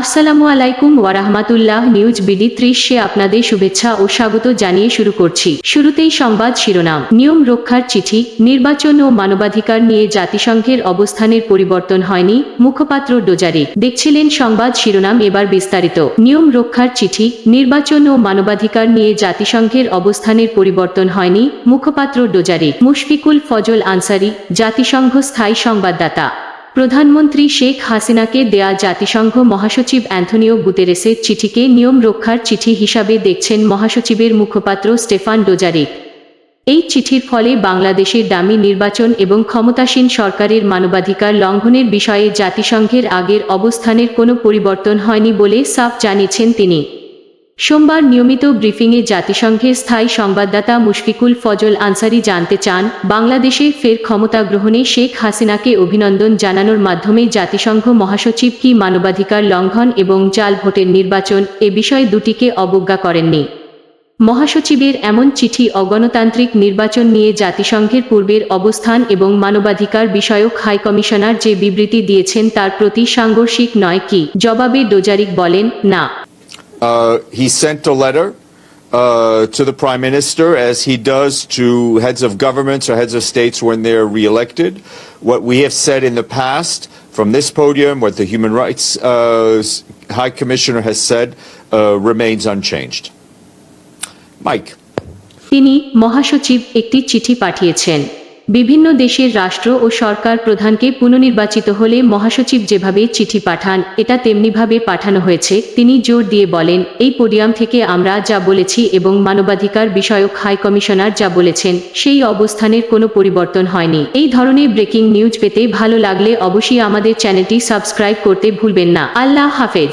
আসসালামু আলাইকুম ওয়ারাহমাতুল্লাহ news BD ত্রিশে আপনাদের শুভেচ্ছা ও স্বাগত জানিয়ে শুরু করছি। শুরুতেই সংবাদ শিরোনাম। নিয়ম রক্ষার চিঠি, নির্বাচন ও মানবাধিকার নিয়ে জাতিসংঘের অবস্থানের পরিবর্তন হয়নি, মুখপাত্র ডোজারিক দেখছিলেন সংবাদ শিরোনাম এবার বিস্তারিত। নিয়ম রক্ষার চিঠি, নির্বাচন ও মানবাধিকার নিয়ে জাতিসংঘের অবস্থানের পরিবর্তন হয়নি, মুখপাত্র ডোজারিক মুশফিকুল ফজল আনসারি, জাতিসংঘ স্থায়ী সংবাদদাতা। প্রধানমন্ত্রী শেখ হাসিনাকে দেয়া জাতিসংঘ মহাসচিব অ্যান্থনিও গুতেরেসের চিঠিকে নিয়ম রক্ষার চিঠি হিসাবে দেখছেন মহাসচিবের মুখপাত্র স্টেফান ডোজারিক। এই চিঠির ফলে বাংলাদেশের দামি নির্বাচন এবং ক্ষমতাসীন সরকারের মানবাধিকার লঙ্ঘনের বিষয়ে জাতিসংঘের আগের অবস্থানের কোনো পরিবর্তন হয়নি বলে সাফ জানিয়েছেন তিনি। সোমবার নিয়মিত ব্রিফিংয়ে জাতিসংঘের স্থায়ী সংবাদদাতা মুশফিকুল ফজল আনসারি জানতে চান, বাংলাদেশে ফের ক্ষমতা গ্রহণে শেখ হাসিনাকে অভিনন্দন জানানোর মাধ্যমে জাতিসংঘ মহাসচিব কি মানবাধিকার লঙ্ঘন এবং জাল ভোটের নির্বাচন এ বিষয় দুটিকে অবজ্ঞা করেননি। মহাসচিবের এমন চিঠি অগণতান্ত্রিক নির্বাচন নিয়ে জাতিসংঘের পূর্বের অবস্থান এবং মানবাধিকার বিষয়ক হাই কমিশনার যে বিবৃতি দিয়েছেন তার প্রতি সাংঘর্ষিক নয় কি? জবাবে ডোজারিক বলেন, না। Uh, he sent a letter uh, to the prime minister, as he does to heads of governments or heads of states when they're reelected. What we have said in the past from this podium, what the Human Rights uh, High Commissioner has said, uh, remains unchanged. Mike. তিনি মহাসচিব একটি চিঠি পাঠিয়েছেন বিভিন্ন দেশের রাষ্ট্র ও সরকার প্রধানকে পুনর্নির্বাচিত হলে মহাসচিব যেভাবে চিঠি পাঠান, এটা তেমনিভাবে পাঠানো হয়েছে, তিনি জোর দিয়ে বলেন, এই পোডিয়াম থেকে আমরা যা বলেছি এবং মানবাধিকার বিষয়ক হাই কমিশনার যা বলেছেন, সেই অবস্থানের কোনো পরিবর্তন হয়নি। এই ধরনের ব্রেকিং নিউজ পেতে ভালো লাগলে অবশ্যই আমাদের চ্যানেলটি সাবস্ক্রাইব করতে ভুলবেন না। আল্লাহ হাফেজ।